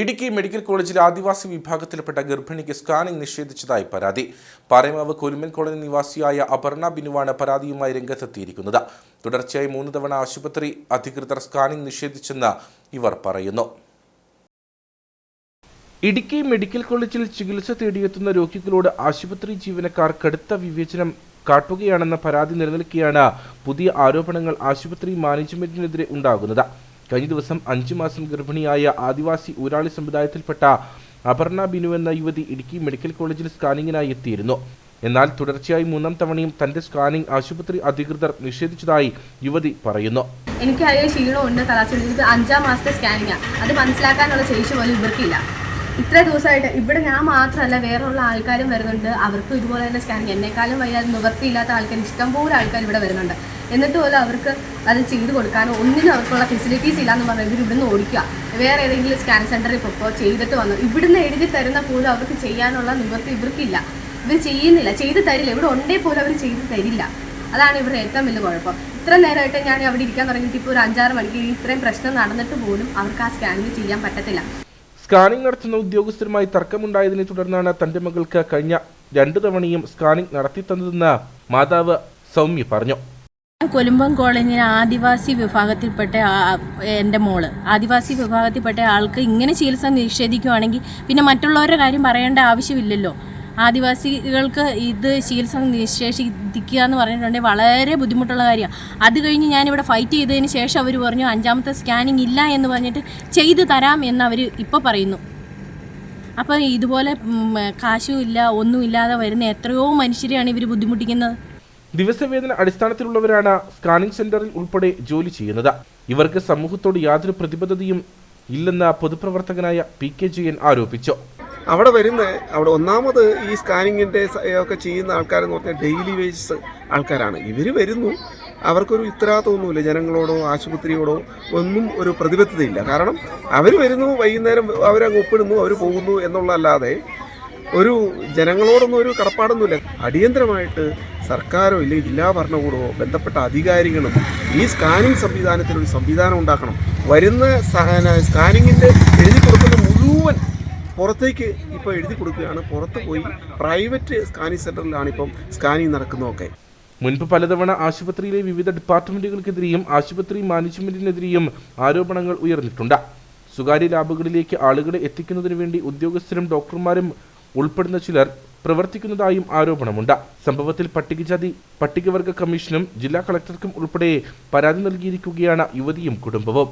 Idukki medical കോളേജിൽ ആദിവാസി വിഭാഗത്തിൽപ്പെട്ട ഗർഭിണിക്ക് scanning നിഷേധിച്ചതായി പരാതി. പാറേമാവ് കൊരുമൻ കോളനി നിവാസിയായ അപർണ ബിനുവാണ് പരാതിയുമായി രംഗത്തെത്തിയിരിക്കുന്നത്. തുടർച്ചയായി മൂന്ന് തവണ ആശുപത്രി അധികൃതർ സ്കാനിംഗ് നിഷേധിച്ചെന്ന് ഇവർ പറയുന്നു. ഇടുക്കി മെഡിക്കൽ കോളേജിൽ ചികിത്സ തേടിയെത്തുന്ന രോഗികളോട് ആശുപത്രി ജീവനക്കാർ കടുത്ത വിവേചനം കാട്ടുകയാണെന്ന പരാതി നിലനിൽക്കെയാണ് പുതിയ ആരോപണങ്ങൾ ആശുപത്രി മാനേജ്മെന്റിനെതിരെ ഉണ്ടാകുന്നത്. കഴിഞ്ഞ ദിവസം അഞ്ചു മാസം ഗർഭിണിയായ ആദിവാസി ഊരാളി സമുദായത്തിൽപ്പെട്ട അപർണ ബിനു എന്ന യുവതി ഇടുക്കി മെഡിക്കൽ കോളേജിൽ സ്കാനിങ്ങിനായി എത്തിയിരുന്നു. എന്നാൽ തുടർച്ചയായി മൂന്നാം തവണയും തന്റെ സ്കാനിംഗ് ആശുപത്രി അധികൃതർ നിഷേധിച്ചതായി യുവതി പറയുന്നു. എനിക്ക് അതിൽ ക്ഷീണമുണ്ട് തളർച്ച ഇത് അഞ്ചാം മാസത്തെ സ്കാനിങ്ങാണ് അത് മനസ്സിലാക്കാനുള്ള ശേഷി പോലും ഇവർക്കില്ല. ഇത്ര ദിവസമായിട്ട് ഇവിടെ ഞാൻ മാത്രമല്ല വേറെയുള്ള ആൾക്കാരും വരുന്നുണ്ട്. അവർക്കും ഇതുപോലെ തന്നെ സ്കാനിങ്. എന്നെക്കാളും വയ്യാതെ നിവർത്തിയില്ലാത്ത ആൾക്കാർ ഇഷ്ടംപോലെ ആൾക്കാർ ഇവിടെ വരുന്നുണ്ട്. എന്നിട്ട് പോലും അവർക്ക് അത് ചെയ്ത് കൊടുക്കാനോ ഒന്നിനും അവർക്കുള്ള ഫെസിലിറ്റീസ് ഇല്ലാന്ന് പറഞ്ഞാൽ ഇവർ ഇവിടുന്ന് ഓടിക്കുക. വേറെ ഏതെങ്കിലും സ്കാൻ സെന്ററിൽ പൊക്കോ ചെയ്തിട്ട് വന്നു. ഇവിടുന്ന് എഴുതി തരുന്ന പോലും അവർക്ക് ചെയ്യാനുള്ള നിവൃത്തി ഇവർക്കില്ല. ഇവർ ചെയ്യുന്നില്ല. ചെയ്ത് തരില്ല. ഇവിടെ ഉണ്ടേ പോലും അവർ ചെയ്ത് തരില്ല. അതാണ് ഇവരുടെ ഏറ്റവും വലിയ കുഴപ്പം. ഇത്ര നേരമായിട്ട് ഞാൻ അവിടെ ഇരിക്കാൻ തുടങ്ങിയിട്ട് ഇപ്പോൾ ഒരു അഞ്ചാറ് മണിക്ക് ഇത്രയും പ്രശ്നം നടന്നിട്ട് പോലും അവർക്ക് ആ സ്കാനിങ് ചെയ്യാൻ പറ്റത്തില്ല. സ്കാനിങ് നടത്തുന്ന ഉദ്യോഗസ്ഥരുമായി തർക്കമുണ്ടായതിനെ തുടർന്നാണ് തന്റെ മകൾക്ക് കഴിഞ്ഞ രണ്ടു തവണയും സ്കാനിങ് നടത്തി തന്നതെന്ന് മാതാവ് സൗമ്യ പറഞ്ഞു. കൊലുമ്പം കോളേജിന് ആദിവാസി വിഭാഗത്തിൽപ്പെട്ട എന്റെ മോൾ. ആദിവാസി വിഭാഗത്തിൽപ്പെട്ട ആൾക്ക് ഇങ്ങനെ ചികിത്സ നിഷേധിക്കുകയാണെങ്കിൽ പിന്നെ മറ്റുള്ളവരുടെ കാര്യം പറയേണ്ട ആവശ്യമില്ലല്ലോ. ആദിവാസികൾക്ക് ഇത് ചികിത്സ നിഷേധിക്കുക എന്ന് പറഞ്ഞിട്ടുണ്ടെങ്കിൽ വളരെ ബുദ്ധിമുട്ടുള്ള കാര്യമാണ്. അത് കഴിഞ്ഞ് ഞാനിവിടെ ഫൈറ്റ് ചെയ്തതിന് ശേഷം അവർ പറഞ്ഞു അഞ്ചാമത്തെ സ്കാനിങ് ഇല്ല എന്ന് പറഞ്ഞിട്ട് ചെയ്തു തരാം എന്ന് അവർ ഇപ്പോൾ പറയുന്നു. അപ്പോൾ ഇതുപോലെ കാശുമില്ല ഒന്നുമില്ലാതെ വരുന്ന എത്രയോ മനുഷ്യരെയാണ് ഇവർ ബുദ്ധിമുട്ടിക്കുന്നത്. ദിവസവേതന അടിസ്ഥാനത്തിലുള്ളവരാണ് സ്കാനിംഗ് സെന്ററിൽ ഉൾപ്പെടെ ജോലി ചെയ്യുന്നത്. ഇവർക്ക് സമൂഹത്തോട് യാതൊരു പ്രതിബദ്ധതയും ഇല്ലെന്ന് പൊതുപ്രവർത്തകനായ പി കെ ജയൻ ആരോപിച്ചു. അവിടെ വരുന്ന അവിടെ ഒന്നാമത് ഈ സ്കാനിങ്ങിന്റെ ഒക്കെ ചെയ്യുന്ന ആൾക്കാരെന്ന് പറഞ്ഞാൽ ഡെയിലി വേജസ് ആൾക്കാരാണ്. ഇവർ വരുന്നു അവർക്കൊരു ഉത്തരവാദിത്തമൊന്നുമില്ല ജനങ്ങളോടോ ആശുപത്രിയോടോ ഒന്നും ഒരു പ്രതിബദ്ധതയില്ല. കാരണം അവർ വരുന്നു വൈകുന്നേരം അവരങ്ങ് ഒപ്പിടുന്നു അവർ പോകുന്നു എന്നുള്ളതല്ലാതെ ഒരു ജനങ്ങളോടൊന്നും ഒരു കടപ്പാടൊന്നുമില്ല. അടിയന്തരമായിട്ട് സർക്കാരോ ഇല്ലെങ്കിൽ ജില്ലാ ഭരണകൂടമോ ബന്ധപ്പെട്ട അധികാരികളും ഈ സ്കാനിങ് സംവിധാനത്തിൽ ഒരു സംവിധാനം ഉണ്ടാക്കണം. വരുന്ന സ്കാനിങ്ങിന്റെ എഴുതി കൊടുക്കുന്ന മുഴുവൻ പുറത്തേക്ക് ഇപ്പോൾ എഴുതി കൊടുക്കുകയാണ്. പുറത്ത് പോയി പ്രൈവറ്റ് സ്കാനിങ് സെന്ററിലാണ് ഇപ്പം സ്കാനിങ് നടക്കുന്നതൊക്കെ. മുൻപ് പലതവണ ആശുപത്രിയിലെ വിവിധ ഡിപ്പാർട്ട്മെന്റുകൾക്കെതിരെയും ആശുപത്രി മാനേജ്മെന്റിനെതിരെയും ആരോപണങ്ങൾ ഉയർന്നിട്ടുണ്ട്. സ്വകാര്യ ലാബുകളിലേക്ക് ആളുകളെ എത്തിക്കുന്നതിനു വേണ്ടി ഉദ്യോഗസ്ഥരും ഡോക്ടർമാരും ഉൾപ്പെടുന്ന ചിലർ പ്രവർത്തിക്കുന്നതായും ആരോപണമുണ്ട്. സംഭവത്തിൽ പട്ടികജാതി പട്ടികവർഗ കമ്മീഷനും ജില്ലാ കളക്ടർക്കും ഉൾപ്പെടെ പരാതി നൽകിയിരിക്കുകയാണ് യുവതിയും കുടുംബവും.